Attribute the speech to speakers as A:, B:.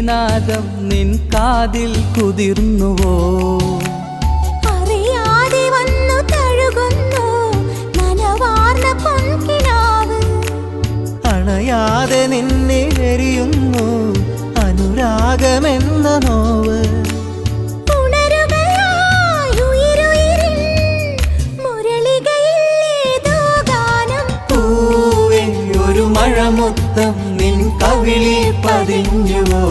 A: നാദം നിൻ കാതിൽ കുതിർന്നുവോ?
B: അറിയാതെ വന്നു തഴുകുന്നു നനവാർന്ന പൊൻകിനാവ്.
C: അണയാതെ നിന്നെ എരിയുന്നു അനുരാഗമെന്ന മഴമുത്തം നിൻ കവിളിൽ പതിഞ്ഞുവോ?